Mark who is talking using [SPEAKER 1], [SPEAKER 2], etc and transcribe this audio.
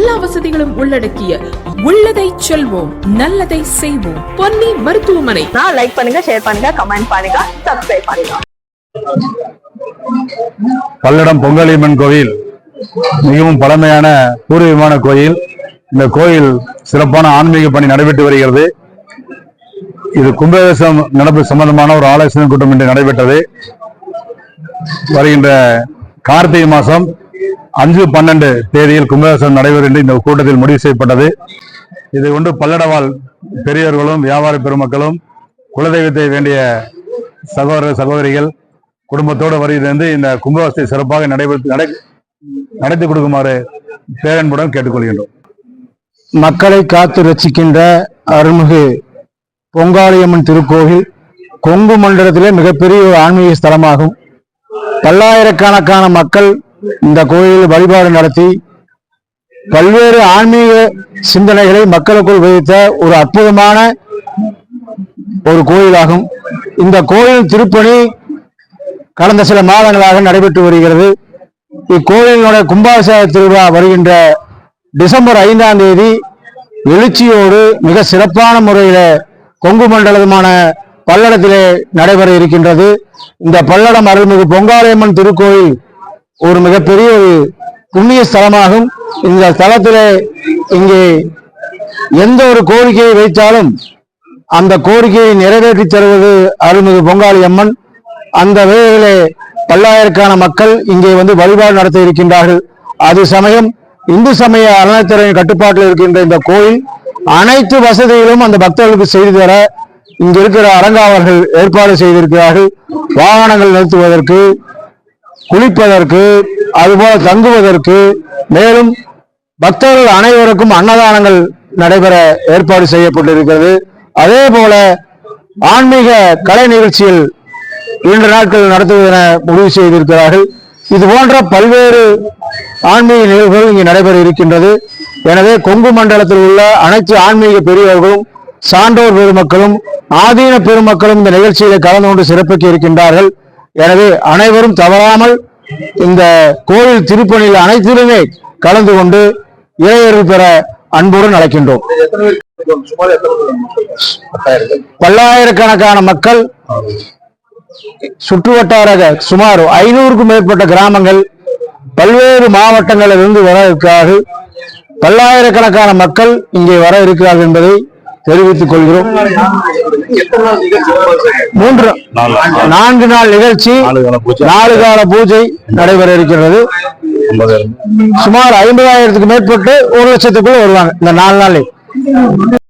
[SPEAKER 1] எல்லா வசதிகளும் உள்ளடக்கிய உள்ளதை செல்வோம் நல்லதை செய்வோம். பொன்னி மருத்துவமனை.
[SPEAKER 2] லைக் பண்ணுங்க ஷேர் பண்ணுங்க கமெண்ட் பண்ணுங்க சப்ஸ்கிரைப் பண்ணுங்க.
[SPEAKER 3] பல்லடம் பொங்கலியம்மன் கோயில் மிகவும் பழமையான பூர்வீகமான கோயில். இந்த கோயில் சிறப்பான ஆன்மீக பணி நடைபெற்று வருகிறது. இது கும்பாபிஷேகம் நடப்பு சம்பந்தமான ஒரு ஆலோசனை கூட்டம் இன்று நடைபெற்றது. வருகின்ற கார்த்திகை மாதம் அஞ்சு பன்னெண்டு தேதியில் கும்பாபிஷேகம் நடைபெறும் என்று இந்த கூட்டத்தில் முடிவு செய்யப்பட்டது. இதை கொண்டு பல்லடவாழ் பெரியவர்களும் வியாபார பெருமக்களும் குலதெய்வத்தை வேண்டிய சகோதர சகோதரிகள் குடும்பத்தோடு வருகிறது இந்த கும்பகாசத்தை சிறப்பாக நடைபெற்று நடை நடத்தி கொடுக்குமாறு பேரன்புடன் கேட்டுக்கொள்கின்றோம்.
[SPEAKER 4] மக்களை காத்து ரட்சிக்கின்ற அருள்மிகு பொங்காளியம்மன் திருக்கோவில் கொங்கு மண்டலத்திலே மிகப்பெரிய ஒரு ஆன்மீக ஸ்தலமாகும். பல்லாயிரக்கணக்கான மக்கள் இந்த கோயிலில் வழிபாடு நடத்தி பல்வேறு ஆன்மீக சிந்தனைகளை மக்களுக்குள் விதைத்த ஒரு அற்புதமான ஒரு கோயிலாகும். இந்த கோயில் திருப்பணி கடந்த சில மாதங்களாக நடைபெற்று வருகிறது. இக்கோயிலினுடைய கும்பாபிஷேக திருவிழா வருகின்ற டிசம்பர் ஐந்தாம் தேதி எழுச்சியோடு மிக சிறப்பான முறையில் கொங்கு மண்டலமான பல்லடத்திலே நடைபெற இருக்கின்றது. இந்த பல்லடம் அருள்மிகு பொங்காலையம்மன் திருக்கோயில் ஒரு மிகப்பெரிய ஒரு புண்ணிய ஸ்தலமாகும். இந்த ஸ்தலத்தில் இங்கே எந்த ஒரு கோரிக்கையை வைத்தாலும் அந்த கோரிக்கையை நிறைவேற்றி தருவது அருள்மிகு பொங்காளி அம்மன். அந்த வேளையிலே பல்லாயிரக்கான மக்கள் இங்கே வந்து வழிபாடு நடத்த இருக்கின்றார்கள். அது சமயம் இந்து சமய அறநிலைத்துறையின் கட்டுப்பாட்டில் இருக்கின்ற இந்த கோயில் அனைத்து வசதிகளும் அந்த பக்தர்களுக்கு செய்து தர இங்க இருக்கிற அரங்காவலர்கள் ஏற்பாடு செய்திருக்கிறார்கள். வாகனங்கள் நிறுத்துவதற்கு குளிப்பதற்கு அதுபோல தங்குவதற்கு மேலும் பக்தர்கள் அனைவருக்கும் அன்னதானங்கள் நடைபெற ஏற்பாடு செய்யப்பட்டிருக்கிறது. அதே போல ஆன்மீக கலை நிகழ்ச்சியில் இரண்டு நாட்கள் நடத்துவதென முடிவு செய்திருக்கிறார்கள். இது போன்ற பல்வேறு ஆன்மீக நிகழ்வுகள் இங்கு நடைபெற இருக்கின்றது. எனவே கொங்கு மண்டலத்தில் உள்ள அனைத்து ஆன்மீக பெரியவர்களும் சான்றோர் பெருமக்களும் ஆதீன பெருமக்களும் இந்த நிகழ்ச்சியில கலந்து கொண்டு சிறப்பிக்க இருக்கின்றார்கள். எனவே அனைவரும் தவறாமல் இந்த கோவில் திருப்பணியில் அனைத்திலுமே கலந்து கொண்டு இறையறிவு பெற அன்புடன் அழைக்கின்றோம் பல்லாயிரக்கணக்கான மக்கள் சுற்றுவட்டார சுமார் ஐநூறுக்கும் மேற்பட்ட கிராமங்கள் பல்வேறு மாவட்டங்களிலிருந்து வர இருக்கிறார்கள். பல்லாயிரக்கணக்கான மக்கள் இங்கே வர இருக்கிறார்கள் என்பதை தெரிவித்துக் கொள்கிறோம். மூன்று நான்கு நாள் நிகழ்ச்சி நாலு கால பூஜை நடைபெற இருக்கிறது. சுமார் ஐம்பதாயிரத்துக்கு மேற்பட்டு ஒரு லட்சத்துக்குள்ள வருவாங்க இந்த நாலு நாள்.